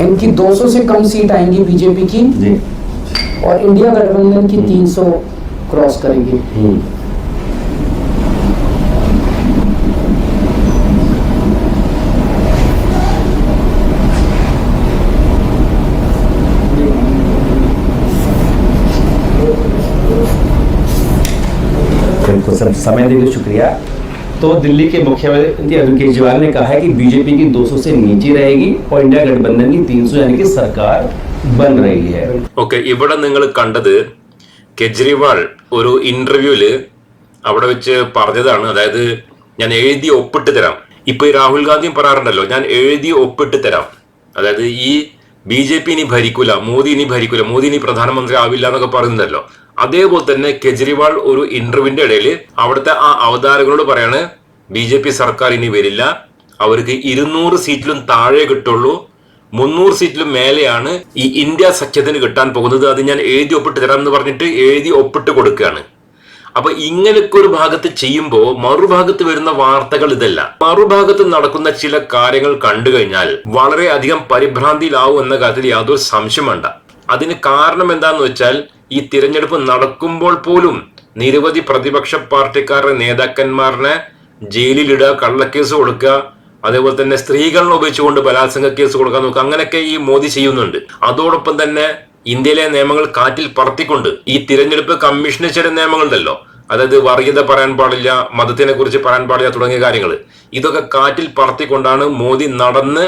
इनकी 200 से कम सीट आएँगी बीजेपी की और इंडिया गठबंधन की 300 क्रॉस करेंगी। हम्म। सर समय देने के लिए शुक्रिया। तो दिल्ली के मुख्यमंत्री अरविंद केजरीवाल ने कहा है कि बीजेपी की 200 से नीचे रहेगी और इंडिया गठबंधन की 300 यानी कि सरकार बन रही है ഓക്കെ ഇവിടെ നിങ്ങൾ കണ്ടത് കെജ്രിവാൾ ഒരു ഇന്റർവ്യൂല് അവിടെ വെച്ച് പറഞ്ഞതാണ് അതായത് ഞാൻ എഴുതി ഒപ്പിട്ട് തരാം ഇപ്പൊ ഈ രാഹുൽ ഗാന്ധിയും പറയാറുണ്ടല്ലോ ഞാൻ എഴുതി ഒപ്പിട്ട് തരാം അതായത് ഈ ബി ജെ പി ഇനി ഭരിക്കൂല മോദി ഇനി ഭരിക്കൂല മോദി ഇനി പ്രധാനമന്ത്രി ആവില്ല എന്നൊക്കെ പറയുന്നുണ്ടല്ലോ അതേപോലെ തന്നെ കെജ്രിവാൾ ഒരു ഇന്റർവ്യൂവിന്റെ ഇടയിൽ അവിടുത്തെ ആ അവതാരകരോട് പറയാണ് ബി ജെ പി സർക്കാർ ഇനി വരില്ല. അവർക്ക് ഇരുന്നൂറ് സീറ്റിലും താഴെ കിട്ടുള്ളൂ. മുന്നൂറ് സീറ്റിലും മേലെയാണ് ഈ ഇന്ത്യ സഖ്യത്തിന് കിട്ടാൻ പോകുന്നത്. അത് ഞാൻ എഴുതി ഒപ്പിട്ട് തരാം എന്ന് പറഞ്ഞിട്ട് എഴുതി ഒപ്പിട്ട് കൊടുക്കുകയാണ്. അപ്പൊ ഇങ്ങനെയൊക്കെ ഒരു ഭാഗത്ത് ചെയ്യുമ്പോൾ മറുഭാഗത്ത് വരുന്ന വാർത്തകൾ ഇതല്ല. മറുഭാഗത്ത് നടക്കുന്ന ചില കാര്യങ്ങൾ കണ്ടു കഴിഞ്ഞാൽ വളരെ അധികം പരിഭ്രാന്തിയിലാവും എന്ന കാര്യത്തിൽ യാതൊരു സംശയം വേണ്ട. അതിന് കാരണം എന്താന്ന് വെച്ചാൽ ഈ തിരഞ്ഞെടുപ്പ് നടക്കുമ്പോൾ പോലും നിരവധി പ്രതിപക്ഷ പാർട്ടിക്കാരുടെ നേതാക്കന്മാരനെ ജയിലിലിടുക കള്ളക്കേസ് കൊടുക്കുക അതേപോലെ തന്നെ സ്ത്രീകളെ ഉപയോഗിച്ചുകൊണ്ട് ബലാത്സംഗ കേസ് കൊടുക്കാൻ നോക്കുക അങ്ങനെയൊക്കെ ഈ മോദി ചെയ്യുന്നുണ്ട്. അതോടൊപ്പം തന്നെ ഇന്ത്യയിലെ നിയമങ്ങൾ കാറ്റിൽ പറത്തിക്കൊണ്ട് ഈ തിരഞ്ഞെടുപ്പ് കമ്മീഷന് ചില നിയമങ്ങളുണ്ടല്ലോ. അതായത് വർഗീയത പറയാൻ പാടില്ല മതത്തിനെ കുറിച്ച് പറയാൻ പാടില്ല തുടങ്ങിയ കാര്യങ്ങൾ ഇതൊക്കെ കാറ്റിൽ പറത്തിക്കൊണ്ടാണ് മോദി നടന്ന്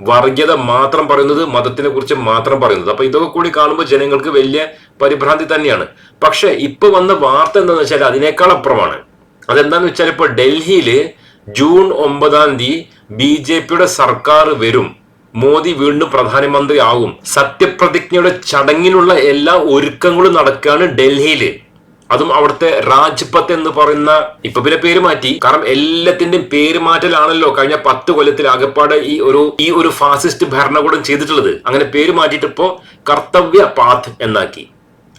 വർഗീയത മാത്രം പറയുന്നത് മതത്തിനെ കുറിച്ച് മാത്രം പറയുന്നത്. അപ്പൊ ഇതൊക്കെ കൂടി കാണുമ്പോൾ ജനങ്ങൾക്ക് വലിയ പരിഭ്രാന്തി തന്നെയാണ്. പക്ഷെ ഇപ്പൊ വന്ന വാർത്ത എന്താണെന്ന് വെച്ചാൽ അതിനേക്കാൾ അപ്പുറമാണ്. അതെന്താന്ന് വെച്ചാൽ ഇപ്പൊ ഡൽഹിയിൽ ജൂൺ ഒമ്പതാം തീയതി ബി ജെ പിയുടെ സർക്കാർ വരും. മോദി വീണ്ടും പ്രധാനമന്ത്രി ആകും. സത്യപ്രതിജ്ഞയുടെ ചടങ്ങിനുള്ള എല്ലാ ഒരുക്കങ്ങളും നടക്കുകയാണ് ഡൽഹിയിൽ. അതും അവിടുത്തെ രാജ്പത്ത് എന്ന് പറയുന്ന ഇപ്പൊ പിന്നെ പേര് മാറ്റി കാരണം എല്ലാത്തിന്റെയും പേര് മാറ്റലാണല്ലോ കഴിഞ്ഞ പത്ത് കൊല്ലത്തിൽ ആകപ്പാട് ഈ ഒരു ഈ ഒരു ഫാസിസ്റ്റ് ഭരണകൂടം ചെയ്തിട്ടുള്ളത് അങ്ങനെ പേര് മാറ്റിയിട്ട് ഇപ്പോ കർത്തവ്യ പാത്ത് എന്നാക്കി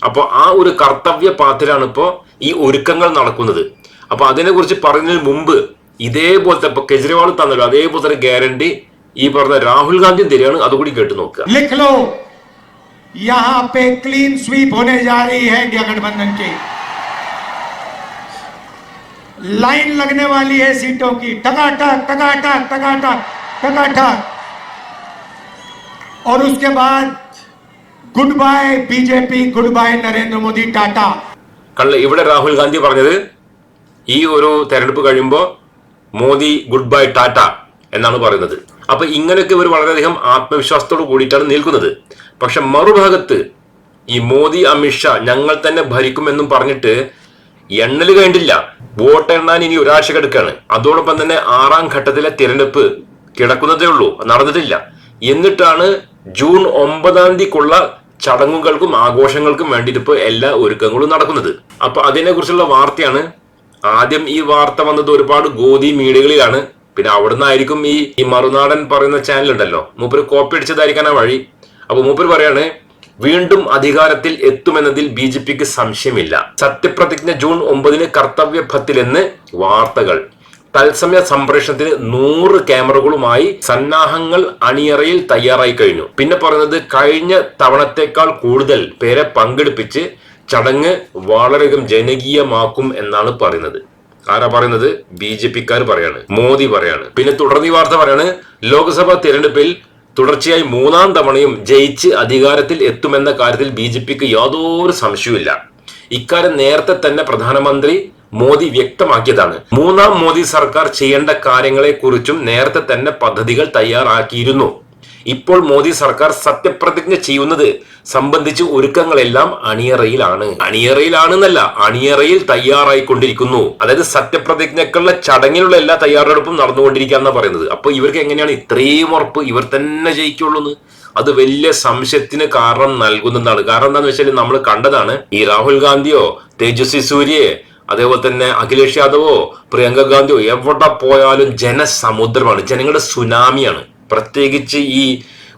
അപ്പൊ ആ ഒരു കർത്തവ്യ പാത്തിലാണ് ഇപ്പോ ഈ ഒരുക്കങ്ങൾ നടക്കുന്നത് അപ്പൊ അതിനെ കുറിച്ച് പറയുന്നതിന് മുമ്പ് ഇതേപോലത്തെ ഇപ്പൊ കെജ്രിവാൾ തന്നല്ലോ അതേപോലത്തെ ഒരു ഗ്യാരണ്ടി ഈ പറഞ്ഞ രാഹുൽ ഗാന്ധിയും തരികയാണ് അതുകൂടി കേട്ടു നോക്കുക लिख लो यहां पे क्लीन स्वीप होने जा रही है इंडिया गठबंधन की लाइन लगने वाली है सीटों की टकाटक टकाटक टकाटक टकाटक और उसके बाद good bye BJP good bye Narendra Modi tata കള്ള ഇവിടെ രാഹുൽ ഗാന്ധി പറഞ്ഞത് ഈ ഒരു തെരഞ്ഞെടുപ്പ് കഴിയുമ്പോൾ മോദി ഗുഡ് ബൈ ടാറ്റ എന്നാണ് പറയുന്നത് അപ്പൊ ഇങ്ങനെയൊക്കെ ഇവർ വളരെയധികം ആത്മവിശ്വാസത്തോട് കൂടിയിട്ടാണ് നിൽക്കുന്നത് പക്ഷെ മറുഭാഗത്ത് ഈ മോദി അമിത്ഷാ ഞങ്ങൾ തന്നെ ഭരിക്കുമെന്നും പറഞ്ഞിട്ട് എണ്ണൽ കഴിഞ്ഞിട്ടില്ല. വോട്ട് എണ്ണാൻ ഇനി ഒരാഴ്ച കിടക്കുകയാണ് അതോടൊപ്പം തന്നെ ആറാം ഘട്ടത്തിലെ തിരഞ്ഞെടുപ്പ് കിടക്കുന്നതേ ഉള്ളൂ. നടന്നിട്ടില്ല. എന്നിട്ടാണ് ജൂൺ ഒമ്പതാം തീയതിക്കുള്ള ചടങ്ങുകൾക്കും ആഘോഷങ്ങൾക്കും വേണ്ടിയിട്ട് ഇപ്പോൾ എല്ലാ ഒരുക്കങ്ങളും നടക്കുന്നത്. അപ്പൊ അതിനെ കുറിച്ചുള്ള വാർത്തയാണ്. ആദ്യം ഈ വാർത്ത വന്നത് ഒരുപാട് ഗോതി മീഡിയകളിലാണ്. പിന്നെ അവിടുന്ന് ആയിരിക്കും ഈ ഈ മറുനാടൻ പറയുന്ന ചാനൽ ഉണ്ടല്ലോ. മൂപ്പര് കോപ്പി അടിച്ചതായിരിക്കാനാ വഴി. അപ്പൊ മൂപ്പര് പറയാണ് വീണ്ടും അധികാരത്തിൽ എത്തുമെന്നതിൽ ബി ജെ പിക്ക് സംശയമില്ല. സത്യപ്രതിജ്ഞ ജൂൺ ഒമ്പതിന് കർത്തവ്യഭത്തിലെന്ന് വാർത്തകൾ. തത്സമയ സംപ്രേഷണത്തിന് നൂറ് ക്യാമറകളുമായി സന്നാഹങ്ങൾ അണിയറയിൽ തയ്യാറായി കഴിഞ്ഞു. പിന്നെ പറയുന്നത് കഴിഞ്ഞ തവണത്തേക്കാൾ കൂടുതൽ പേരെ പങ്കെടുപ്പിച്ച് ചടങ്ങ് വളരെയധികം ജനകീയമാക്കും എന്നാണ് പറയുന്നത്. ആരാ പറയുന്നത്? ബി ജെ പിക്കാർ പറയാണ്. മോദി പറയാണ്. പിന്നെ തുടർന്ന് വാർത്ത പറയാണ് ലോക്സഭാ തിരഞ്ഞെടുപ്പിൽ തുടർച്ചയായി മൂന്നാം തവണയും ജയിച്ച് അധികാരത്തിൽ എത്തുമെന്ന കാര്യത്തിൽ ബി ജെ പിക്ക് യാതൊരു സംശയവുമില്ല. ഇക്കാര്യം നേരത്തെ തന്നെ പ്രധാനമന്ത്രി മോദി വ്യക്തമാക്കിയതാണ്. മൂന്നാം മോദി സർക്കാർ ചെയ്യേണ്ട കാര്യങ്ങളെക്കുറിച്ചും നേരത്തെ തന്നെ പദ്ധതികൾ തയ്യാറാക്കിയിരുന്നു. ഇപ്പോൾ മോദി സർക്കാർ സത്യപ്രതിജ്ഞ ചെയ്യുന്നത് സംബന്ധിച്ച് ഒരുക്കങ്ങളെല്ലാം അണിയറയിലാണ്. അണിയറയിലാണെന്നല്ല അണിയറയിൽ തയ്യാറായിക്കൊണ്ടിരിക്കുന്നു. അതായത് സത്യപ്രതിജ്ഞക്കുള്ള ചടങ്ങിലുള്ള എല്ലാ തയ്യാറെടുപ്പും നടന്നുകൊണ്ടിരിക്കുക എന്നാ പറയുന്നത്. അപ്പൊ ഇവർക്ക് എങ്ങനെയാണ് ഇത്രയും ഉറപ്പ് ഇവർ തന്നെ ജയിക്കുള്ളൂ അത് വലിയ സംശയത്തിന് കാരണം നൽകുന്നതാണ്. കാരണം എന്താണെന്ന് വെച്ചാൽ നമ്മൾ കണ്ടതാണ് ഈ രാഹുൽ ഗാന്ധിയോ തേജസ്വി സൂര്യയെ അതേപോലെ തന്നെ അഖിലേഷ് യാദവോ പ്രിയങ്ക ഗാന്ധിയോ എവിടെ പോയാലും ജനസമുദ്രമാണ് ജനങ്ങളുടെ സുനാമിയാണ്. പ്രത്യേകിച്ച് ഈ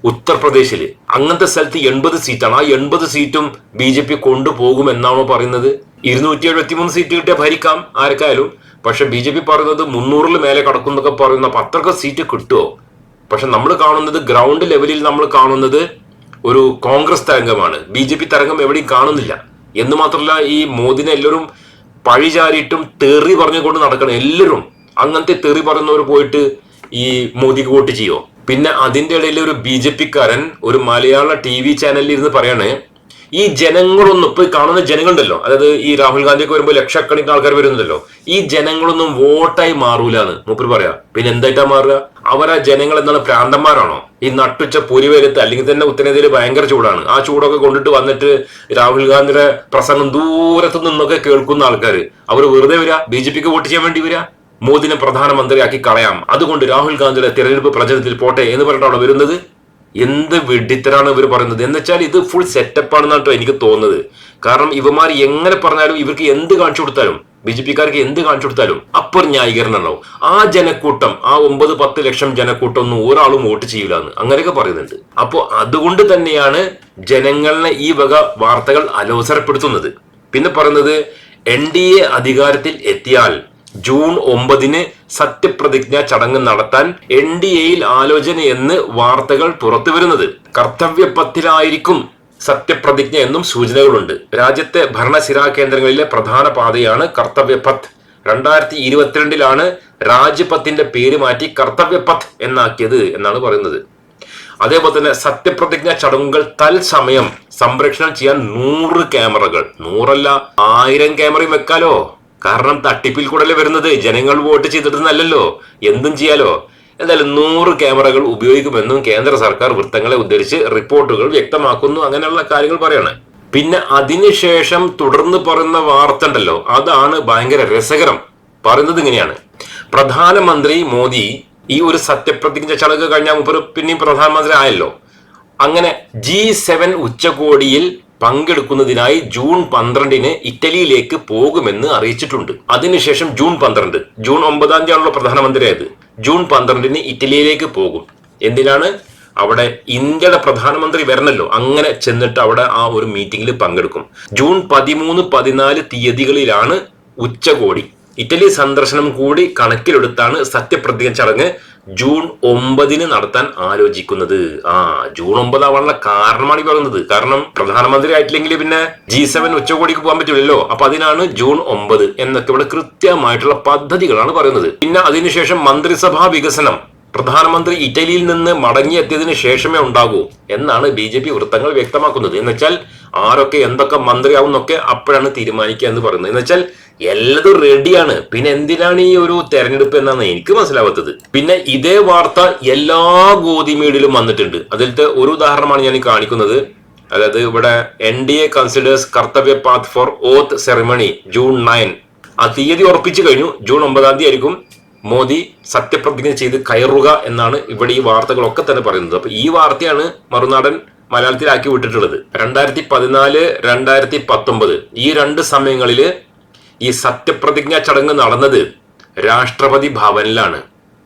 ഉത്തർപ്രദേശിൽ അങ്ങനത്തെ സ്ഥലത്ത് എൺപത് സീറ്റാണ്. ആ എൺപത് സീറ്റും ബി ജെ പി കൊണ്ടുപോകും എന്നാണോ പറയുന്നത്? ഇരുന്നൂറ്റി എഴുപത്തി മൂന്ന് സീറ്റ് കിട്ടിയ ഭരിക്കാം ആർക്കായാലും പക്ഷെ ബി ജെ പി പറയുന്നത് മുന്നൂറിൽ മേലെ കടക്കും എന്നൊക്കെ പറയുന്ന അപ്പൊ അത്രയ്ക്ക് സീറ്റ് കിട്ടുമോ പക്ഷെ നമ്മൾ കാണുന്നത് ഗ്രൗണ്ട് ലെവലിൽ നമ്മൾ കാണുന്നത് ഒരു കോൺഗ്രസ് തരംഗമാണ്. ബി ജെ പി തരംഗം എവിടെയും കാണുന്നില്ല. എന്ന് മാത്രമല്ല ഈ മോദിനെ എല്ലാവരും പഴിചാരിയിട്ടും തെറി പറഞ്ഞുകൊണ്ട് നടക്കണം. എല്ലാവരും അങ്ങനത്തെ തെറി പറയുന്നവർ പോയിട്ട് ഈ മോദിക്ക് വോട്ട് ചെയ്യോ പിന്നെ അതിന്റെ ഇടയിൽ ഒരു ബി ജെ പിക്കാരൻ ഒരു മലയാള ടി വി ചാനലിൽ ഇരുന്ന് പറയാണ് ഈ ജനങ്ങളൊന്നും ഇപ്പൊ കാണുന്ന ജനങ്ങളുണ്ടല്ലോ അതായത് ഈ രാഹുൽ ഗാന്ധിയൊക്കെ വരുമ്പോൾ ലക്ഷക്കണക്കിന് ആൾക്കാർ വരുന്നുണ്ടല്ലോ ഈ ജനങ്ങളൊന്നും വോട്ടായി മാറൂലെന്ന് മൂപ്പര് പറയാ. പിന്നെ എന്തായിട്ടാ മാറുക? അവരാ ജനങ്ങൾ എന്താണ് പ്രാന്തന്മാരാണോ ഈ നട്ടുച്ച പുരിവരുത്ത് അല്ലെങ്കിൽ തന്നെ ഉത്തരേന്ത്യയിൽ ഭയങ്കര ചൂടാണ്. ആ ചൂടൊക്കെ കൊണ്ടിട്ട് വന്നിട്ട് രാഹുൽ ഗാന്ധിയുടെ പ്രസംഗം ദൂരത്തു നിന്നൊക്കെ കേൾക്കുന്ന ആൾക്കാർ അവർ വെറുതെ വരിക ബി ജെ പിക്ക് വോട്ട് ചെയ്യാൻ വേണ്ടി വരിക മോദിനെ പ്രധാനമന്ത്രിയാക്കി കളയാം. അതുകൊണ്ട് രാഹുൽ ഗാന്ധിയുടെ തിരഞ്ഞെടുപ്പ് പ്രചരണത്തിൽ പോട്ടെ എന്ന് പറഞ്ഞിട്ടാണ് വരുന്നത്. എന്ത് വെഡിത്തരാണ് ഇവർ പറയുന്നത്? എന്ന് വെച്ചാൽ ഇത് ഫുൾ സെറ്റപ്പ് കേട്ടോ എനിക്ക് തോന്നുന്നത്. കാരണം ഇവമാർ എങ്ങനെ പറഞ്ഞാലും ഇവർക്ക് എന്ത് കാണിച്ചു കൊടുത്താലും ബി ജെ പിക്കാർക്ക് എന്ത് കാണിച്ചു കൊടുത്താലും അപ്പർ ന്യായീകരണം ഉണ്ടാവും ആ ജനക്കൂട്ടം ആ ഒമ്പത് പത്ത് ലക്ഷം ജനക്കൂട്ടം ഒന്നും ഒരാളും വോട്ട് ചെയ്യില്ല എന്ന് അങ്ങനെയൊക്കെ പറയുന്നുണ്ട്. അപ്പോൾ അതുകൊണ്ട് തന്നെയാണ് ജനങ്ങളെ ഈ വക വാർത്തകൾ അലോസരപ്പെടുത്തുന്നത്. പിന്നെ പറയുന്നത് എൻ ഡി എ അധികാരത്തിൽ എത്തിയാൽ ജൂൺ ഒമ്പതിന് സത്യപ്രതിജ്ഞ ചടങ്ങ് നടത്താൻ എൻ ഡി എയിൽ ആലോചനയെന്ന് വാർത്തകൾ പുറത്തു വരുന്നത് കർത്തവ്യപഥിലായിരിക്കും സത്യപ്രതിജ്ഞ എന്നും സൂചനകളുണ്ട്. രാജ്യത്തെ ഭരണസിരാ കേന്ദ്രങ്ങളിലെ പ്രധാന പാതയാണ് കർത്തവ്യപഥ്. രണ്ടായിരത്തി ഇരുപത്തിരണ്ടിലാണ് രാജ്യപത്തിന്റെ പേര് മാറ്റി കർത്തവ്യപഥ് എന്നാക്കിയത് എന്നാണ് പറയുന്നത്. അതേപോലെ തന്നെ സത്യപ്രതിജ്ഞ ചടങ്ങുകൾ തൽസമയം സംപ്രേഷണം ചെയ്യാൻ നൂറ് ക്യാമറകൾ. നൂറല്ല ആയിരം ക്യാമറയും വെക്കാലോ? കാരണം തട്ടിപ്പിൽ കൂടല്ലേ വരുന്നത്? ജനങ്ങൾ വോട്ട് ചെയ്തിട്ടുന്നല്ലോ എന്തും ചെയ്യാലോ. എന്തായാലും നൂറ് ക്യാമറകൾ ഉപയോഗിക്കുമെന്നും കേന്ദ്ര സർക്കാർ വൃത്തങ്ങളെ ഉദ്ധരിച്ച് റിപ്പോർട്ടുകൾ വ്യക്തമാക്കുന്നു അങ്ങനെയുള്ള കാര്യങ്ങൾ പറയാണ്. പിന്നെ അതിനുശേഷം തുടർന്ന് പറയുന്ന വാർത്ത ഉണ്ടല്ലോ. അതാണ് ഭയങ്കര രസകരം. പറയുന്നത് ഇങ്ങനെയാണ്. പ്രധാനമന്ത്രി മോദി ഈ ഒരു സത്യപ്രതിജ്ഞ ചടങ്ങ് കഴിഞ്ഞാൽ മുപ്പത് പിന്നെയും പ്രധാനമന്ത്രി ആയല്ലോ. അങ്ങനെ ജി സെവൻ ഉച്ചകോടിയിൽ പങ്കെടുക്കുന്നതിനായി ജൂൺ പന്ത്രണ്ടിന് ഇറ്റലിയിലേക്ക് പോകുമെന്ന് അറിയിച്ചിട്ടുണ്ട്. അതിനുശേഷം ജൂൺ പന്ത്രണ്ട് ജൂൺ ഒമ്പതാം തീയതിയാണല്ലോ പ്രധാനമന്ത്രിയായത് ജൂൺ പന്ത്രണ്ടിന് ഇറ്റലിയിലേക്ക് പോകും. എന്തിനാണ്? അവിടെ ഇന്ത്യയുടെ പ്രധാനമന്ത്രി വരണല്ലോ. അങ്ങനെ ചെന്നിട്ട് അവിടെ ആ ഒരു മീറ്റിംഗിൽ പങ്കെടുക്കും. ജൂൺ പതിമൂന്ന് പതിനാല് തീയതികളിലാണ് ഉച്ചകോടി. ഇറ്റലി സന്ദർശനം കൂടി കണക്കിലെടുത്താണ് സത്യപ്രതിജ്ഞ ചടങ്ങ് ജൂൺ ഒമ്പതിന് നടത്താൻ ആലോചിക്കുന്നത്. ആ ജൂൺ ഒമ്പതാവാനുള്ള കാരണമാണ് ഈ പറയുന്നത്. കാരണം പ്രധാനമന്ത്രി ആയിട്ടില്ലെങ്കിൽ പിന്നെ ജി സെവൻ ഉച്ചകോടിക്ക് പോകാൻ പറ്റില്ലല്ലോ അപ്പൊ അതിനാണ് ജൂൺ ഒമ്പത് എന്നൊക്കെ ഇവിടെ കൃത്യമായിട്ടുള്ള പദ്ധതികളാണ് പറയുന്നത്. പിന്നെ അതിനുശേഷം മന്ത്രിസഭാ വികസനം. പ്രധാനമന്ത്രി ഇറ്റലിയിൽ നിന്ന് മടങ്ങിയെത്തിയതിനു ശേഷമേ ഉണ്ടാകൂ എന്നാണ് ബി ജെ പി വൃത്തങ്ങൾ വ്യക്തമാക്കുന്നത്. എന്നുവെച്ചാൽ ആരൊക്കെ എന്തൊക്കെ മന്ത്രിയാവും എന്നൊക്കെ അപ്പോഴാണ് തീരുമാനിക്കുക എന്ന് പറയുന്നത്. എന്നുവെച്ചാൽ എല്ലതും റെഡിയാണ്. പിന്നെ എന്തിനാണ് ഈ ഒരു തെരഞ്ഞെടുപ്പ് എന്നാണ് എനിക്ക് മനസ്സിലാവാത്തത്. പിന്നെ ഇതേ വാർത്ത എല്ലാ ഗോതിമീഡിലും വന്നിട്ടുണ്ട്. അതിലത്തെ ഒരു ഉദാഹരണമാണ് ഞാൻ കാണിക്കുന്നത്. അതായത് ഇവിടെ N D A considers Kartavya Path for oath ceremony June nine ആ തീയതി ഉറപ്പിച്ചു കഴിഞ്ഞു. ജൂൺ ഒമ്പതാം തീയതി ആയിരിക്കും. മോദി സത്യപ്രതിജ്ഞ ചെയ്ത് കയറുക എന്നാണ് ഇവിടെ ഈ വാർത്തകളൊക്കെ തന്നെ പറയുന്നത്. അപ്പൊ ഈ വാർത്തയാണ് മറുനാടൻ മലയാളത്തിലാക്കി വിട്ടിട്ടുള്ളത്. രണ്ടായിരത്തി പതിനാല് രണ്ടായിരത്തി പത്തൊമ്പത് ഈ രണ്ട് സമയങ്ങളിൽ ഈ സത്യപ്രതിജ്ഞ ചടങ്ങ് നടന്നത് രാഷ്ട്രപതി ഭവനിലാണ്.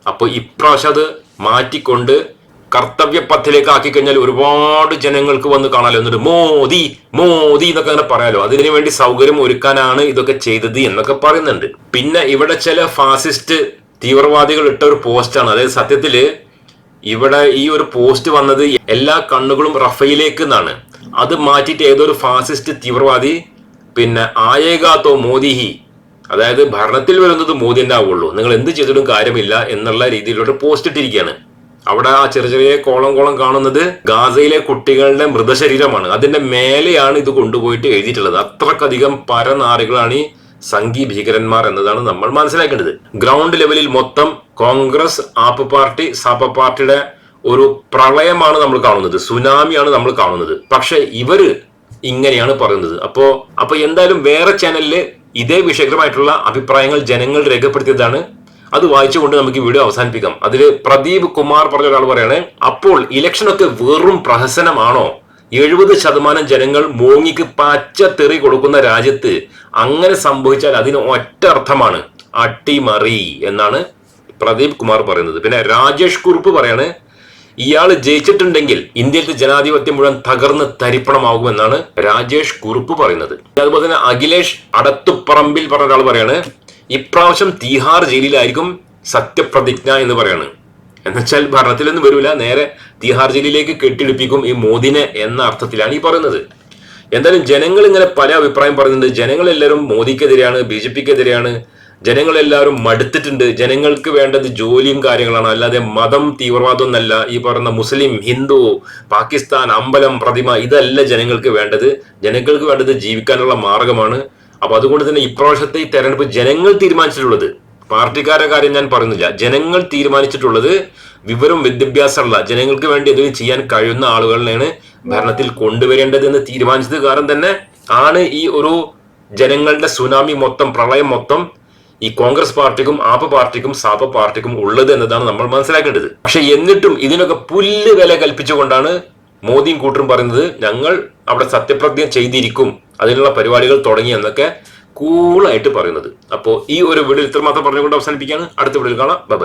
അപ്പോൾ ഇപ്രാവശ്യം അത് മാറ്റിക്കൊണ്ട് കർത്തവ്യ പഥിലേക്ക് ആക്കി കഴിഞ്ഞാൽ ഒരുപാട് ജനങ്ങൾക്ക് വന്ന് കാണാലോ. എന്നിട്ട് മോദി മോദി എന്നൊക്കെ അങ്ങനെ പറയാലോ. അതിനു വേണ്ടി സൗകര്യം ഒരുക്കാനാണ് ഇതൊക്കെ ചെയ്തത് എന്നൊക്കെ പറയുന്നുണ്ട്. പിന്നെ ഇവിടെ ചില ഫാസിസ്റ്റ് തീവ്രവാദികൾ ഇട്ട ഒരു പോസ്റ്റാണ് അതായത് സത്യത്തിൽ ഇവിടെ ഈ ഒരു പോസ്റ്റ് വന്നത് എല്ലാ കണ്ണുകളും റഫയിലേക്ക് എന്നാണ്. അത് മാറ്റിയിട്ട് ഏതൊരു ഫാസിസ്റ്റ് തീവ്രവാദി പിന്നെ ആയേകാത്തോ മോദിഹി അതായത് ഭരണത്തിൽ വരുന്നത് മോദി തന്നെ ആവുള്ളൂ. നിങ്ങൾ എന്ത് ചെയ്തിട്ടും കാര്യമില്ല എന്നുള്ള രീതിയിലൊരു പോസ്റ്റ് ഇട്ടിരിക്കുകയാണ്. അവിടെ ആ ചെറിയ ചെറിയ കോളം കോളം കാണുന്നത് ഗാസയിലെ കുട്ടികളുടെ മൃതശരീരമാണ്. അതിന്റെ മേലെയാണ് ഇത് കൊണ്ടുപോയിട്ട് എഴുതിയിട്ടുള്ളത്. അത്രക്കധികം പരനാറികളാണ് ഈ സംഘി ഭീകരന്മാർ എന്നതാണ് നമ്മൾ മനസ്സിലാക്കേണ്ടത്. ഗ്രൗണ്ട് ലെവലിൽ മൊത്തം കോൺഗ്രസ് ആപ്പ് പാർട്ടി സാപ്പ പാർട്ടിയുടെ ഒരു പ്രളയമാണ് നമ്മൾ കാണുന്നത്. സുനാമിയാണ് നമ്മൾ കാണുന്നത്. പക്ഷെ ഇവർ ഇങ്ങനെയാണ് പറയുന്നത്. അപ്പോ അപ്പൊ എന്തായാലും വേറെ ചാനലിൽ ഇതേ വിഷയകരമായിട്ടുള്ള അഭിപ്രായങ്ങൾ ജനങ്ങൾ രേഖപ്പെടുത്തിയതാണ്. അത് വായിച്ചുകൊണ്ട് നമുക്ക് വീഡിയോ അവസാനിപ്പിക്കാം. അതിൽ പ്രദീപ് കുമാർ പറഞ്ഞ ഒരാൾ പറയാണ് അപ്പോൾ ഇലക്ഷനൊക്കെ വെറും പ്രഹസനമാണോ? എഴുപത് ശതമാനം ജനങ്ങൾ മോങ്ങിക്ക് പച്ച തെറി കൊടുക്കുന്ന രാജ്യത്ത് അങ്ങനെ സംഭവിച്ചാൽ അതിന് ഒറ്റ അർത്ഥമാണ് അട്ടിമറി എന്നാണ് പ്രദീപ് കുമാർ പറയുന്നത്. പിന്നെ രാജേഷ് കുറുപ്പ് പറയാണ് ഇയാൾ ജയിച്ചിട്ടുണ്ടെങ്കിൽ ഇന്ത്യയിലത്തെ ജനാധിപത്യം മുഴുവൻ തകർന്ന് തരിപ്പണമാകുമെന്നാണ് രാജേഷ് കുറുപ്പ് പറയുന്നത്. അതുപോലെ തന്നെ അഖിലേഷ് അടത്തുപറമ്പിൽ പറഞ്ഞ ഒരാൾ പറയാണ് ഇപ്രാവശ്യം തീഹാർ ജയിലിലായിരിക്കും സത്യപ്രതിജ്ഞ എന്ന് പറയാണ്. എന്നുവെച്ചാൽ ഭരണത്തിലൊന്നും വരില്ല നേരെ തിഹാർ ജയിലിലേക്ക് കെട്ടിടിപ്പിക്കും ഈ മോദിനെ എന്ന അർത്ഥത്തിലാണ് ഈ പറയുന്നത്. എന്തായാലും ജനങ്ങൾ ഇങ്ങനെ പല അഭിപ്രായം പറയുന്നുണ്ട്. ജനങ്ങളെല്ലാവരും മോദിക്കെതിരെയാണ് ബി ജെ പിക്കെതിരെയാണ്. ജനങ്ങളെല്ലാവരും മടുത്തിട്ടുണ്ട്. ജനങ്ങൾക്ക് വേണ്ടത് ജോലിയും കാര്യങ്ങളാണ്. അല്ലാതെ മതം തീവ്രവാദം എന്നല്ല ഈ പറയുന്ന മുസ്ലിം ഹിന്ദു പാകിസ്ഥാൻ അമ്പലം പ്രതിമ ഇതല്ല ജനങ്ങൾക്ക് വേണ്ടത്. ജനങ്ങൾക്ക് വേണ്ടത് ജീവിക്കാനുള്ള മാർഗമാണ്. അപ്പൊ അതുകൊണ്ട് തന്നെ ഇപ്രാവശ്യത്തെ ഈ തെരഞ്ഞെടുപ്പ് ജനങ്ങൾ തീരുമാനിച്ചിട്ടുള്ളത്. പാർട്ടിക്കാരുടെ കാര്യം ഞാൻ പറയുന്നില്ല. ജനങ്ങൾ തീരുമാനിച്ചിട്ടുള്ളത് വിവരം വിദ്യാഭ്യാസമുള്ള ജനങ്ങൾക്ക് വേണ്ടി എന്തെങ്കിലും ചെയ്യാൻ കഴിയുന്ന ആളുകളെയാണ് ഭരണത്തിൽ കൊണ്ടുവരേണ്ടത് എന്ന് തീരുമാനിച്ചത് കാരണം തന്നെ ആണ് ഈ ഒരു ജനങ്ങളുടെ സുനാമി മൊത്തം പ്രളയം മൊത്തം ഈ കോൺഗ്രസ് പാർട്ടിക്കും ആപ്പ് പാർട്ടിക്കും സാപ പാർട്ടിക്കും ഉള്ളത് എന്നതാണ് നമ്മൾ മനസ്സിലാക്കേണ്ടത്. പക്ഷെ എന്നിട്ടും ഇതിനൊക്കെ പുല്ല് വില കൽപ്പിച്ചുകൊണ്ടാണ് മോദിയും കൂട്ടരും പറയുന്നത് ഞങ്ങൾ അവിടെ സത്യപ്രതിജ്ഞ ചെയ്തിരിക്കും അതിനുള്ള പരിപാടികൾ തുടങ്ങി എന്നൊക്കെ കൂളായിട്ട് പറയുന്നത്. അപ്പോൾ ഈ ഒരു വീഡിയോ ഇത്രമാത്രം പറഞ്ഞുകൊണ്ട് അവസാനിപ്പിക്കുകയാണ്. അടുത്ത വീഡിയോയിൽ കാണാം. ബൈ